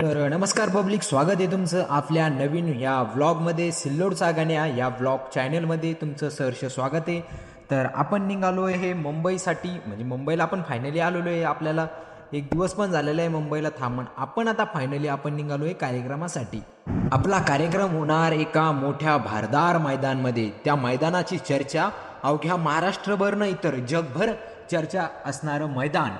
तर नमस्कार पब्लिक स्वागत आहे तुमचं आपल्या नवीन या व्लॉगमध्ये सिल्लोडचा गाण्या या व्लॉग चॅनलमध्ये तुमचं सहर्ष स्वागत आहे. तर आपण निघालो आहे हे मुंबईसाठी म्हणजे मुंबईला आपण फायनली आलेलो आहे आपल्याला. एक दिवस पण झालेला आहे मुंबईला थांबण आपण आता फायनली आपण निघालो आहे कार्यक्रमासाठी. आपला कार्यक्रम होणार एका मोठ्या भारदार मैदानमध्ये. त्या मैदानाची चर्चा अवघ्या महाराष्ट्रभर नाही तर जगभर चर्चा असणारं मैदान.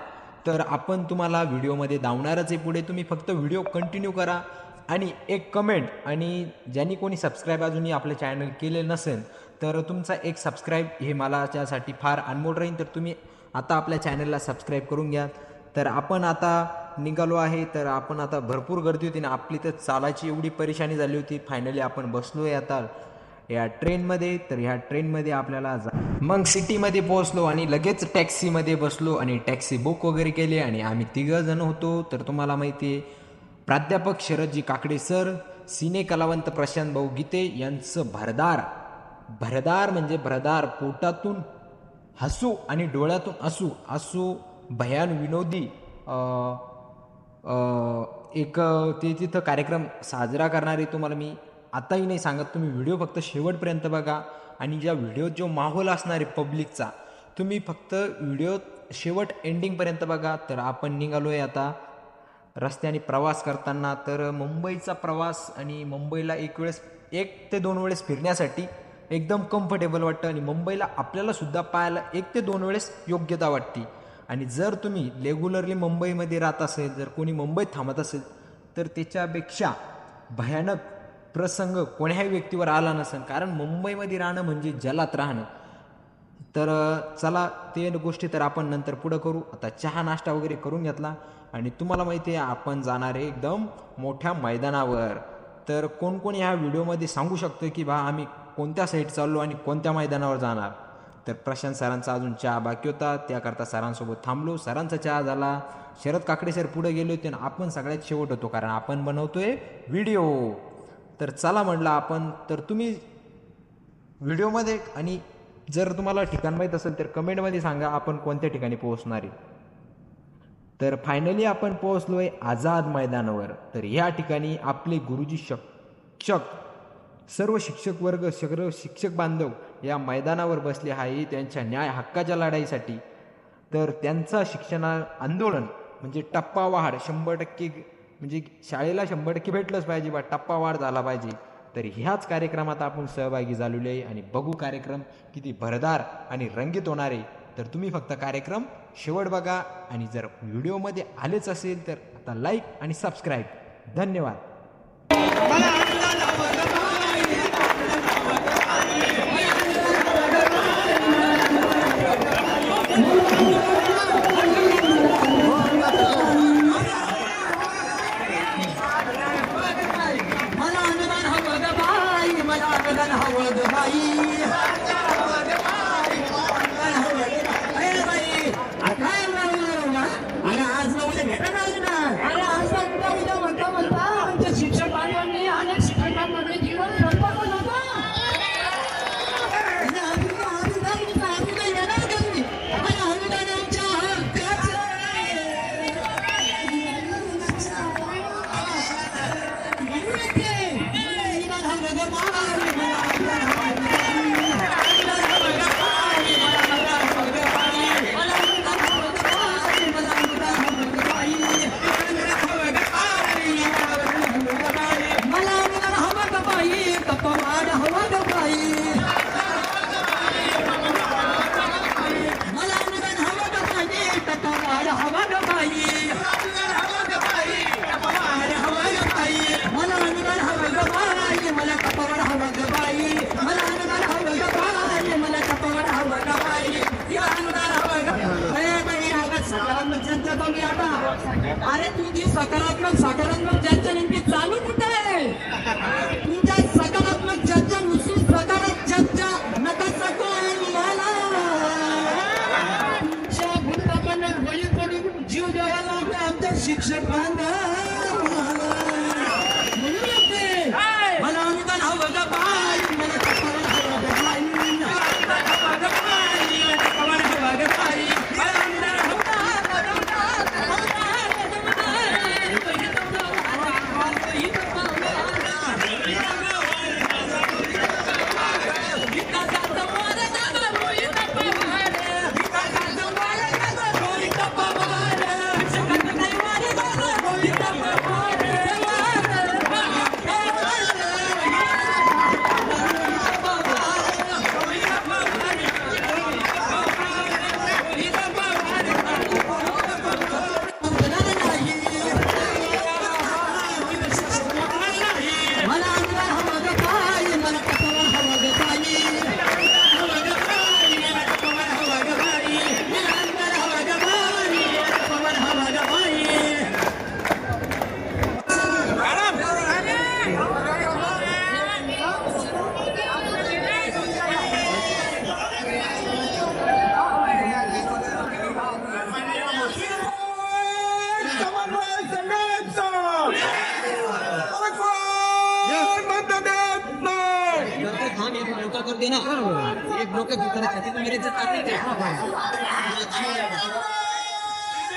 तर आपण तुम्हाला व्हिडिओमध्ये दावणारच आहे पुढे. तुम्ही फक्त व्हिडिओ कंटिन्यू करा आणि एक कमेंट आणि ज्यांनी कोणी सबस्क्राईब अजूनही आपलं चॅनल केले नसेल तर तुमचा एक सबस्क्राईब हे मला त्यासाठी फार अनमोल राहील. तर तुम्ही आता आपल्या चॅनलला सबस्क्राईब करून घ्या. तर आपण आता निघालो आहे. तर आपण आता भरपूर गर्दी होती ना आपली तर चालायची एवढी परेशानी झाली होती. फायनली आपण बसलो आहे आता या ट्रेनमध्ये तर ह्या ट्रेनमध्ये आपल्याला जा मग सिटीमध्ये पोहोचलो आणि लगेच टॅक्सीमध्ये बसलो आणि टॅक्सी बुक वगैरे केली आणि आम्ही तिघंजण होतो. तर तुम्हाला माहिती आहे प्राध्यापक शरदजी काकडे सर सिने कलावंत प्रशांत भाऊ गीते यांचं भरदार भरदार म्हणजे भरदार पोटातून हसू आणि डोळ्यातून असू असू भयान विनोदी आ, आ, एक ते तिथं कार्यक्रम साजरा करणारे तुम्हाला मी आताही नाही सांगत तुम्ही व्हिडिओ फक्त शेवटपर्यंत बघा आणि ज्या व्हिडिओत जो माहोल असणार आहे पब्लिकचा तुम्ही फक्त व्हिडिओ शेवट एंडिंगपर्यंत बघा. तर आपण निघालो आहे आता रस्त्याने प्रवास करताना. तर मुंबईचा प्रवास आणि मुंबईला एक वेळेस एक ते दोन वेळेस फिरण्यासाठी एकदम कम्फर्टेबल वाटतं आणि मुंबईला आपल्यालासुद्धा पाहायला एक ते दोन वेळेस योग्यता वाटते. आणि जर तुम्ही रेग्युलरली मुंबईमध्ये राहत असेल जर कोणी मुंबईत थांबत असेल तर त्याच्यापेक्षा भयानक प्रसंग कोण्याही व्यक्तीवर आला नसेल कारण मुंबईमध्ये राहणं म्हणजे जलात राहणं. तर चला ते गोष्टी तर आपण नंतर पुढं करू. आता चहा नाश्ता वगैरे करून घेतला. आणि तुम्हाला माहिती आहे आपण जाणार आहे एकदम मोठ्या मैदानावर. तर कोण कोण ह्या व्हिडिओमध्ये सांगू शकतो की बा आम्ही कोणत्या साईड चाललो आणि कोणत्या मैदानावर जाणार? तर प्रशांत सरांचा अजून चहा बाकी होता. त्याकरता सरांसोबत थांबलो. सरांचा चहा झाला. शरद काकडे सर पुढे गेले होते आणि आपण सगळ्यात शेवट होतो. कारण आपण बनवतोय व्हिडिओ. तर चला म्हटलं आपण तर तुम्ही व्हिडिओमध्ये आणि जर तुम्हाला ठिकाण माहीत असेल तर कमेंटमध्ये सांगा आपण कोणत्या ठिकाणी पोहोचणार आहे. तर फायनली आपण पोहोचलो आहे आझाद मैदानावर. तर या ठिकाणी आपले गुरुजी शिक्षक सर्व शिक्षक वर्ग सर्व शिक्षक बांधव या मैदानावर बसले आहे त्यांच्या न्याय हक्काच्या लढाईसाठी. तर त्यांचा शिक्षणा आंदोलन म्हणजे टप्पा वाढ शंभर टक्के म्हणजे शाळेला शंभर टक्के भेटलंच पाहिजे बा टप्पा वाढ झाला पाहिजे. तर ह्याच कार्यक्रमात आपण सहभागी झालेलो आहे आणि बघू कार्यक्रम किती भरदार आणि रंगीत होणार आहे. तर तुम्ही फक्त कार्यक्रम शेवट बघा आणि जर व्हिडिओमध्ये आलेच असेल तर आता लाईक आणि सबस्क्राईब धन्यवाद. मला Украине! Thank you.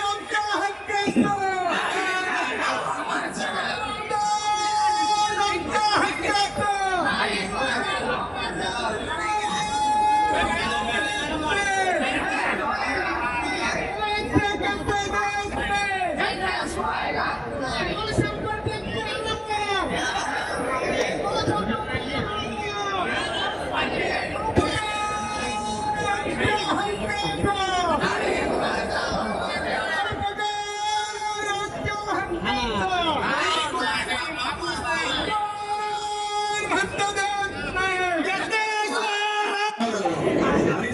आमच्या हक्काचं आमच्या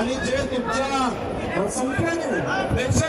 आणि जे तुमच्या संख्येने पेक्षा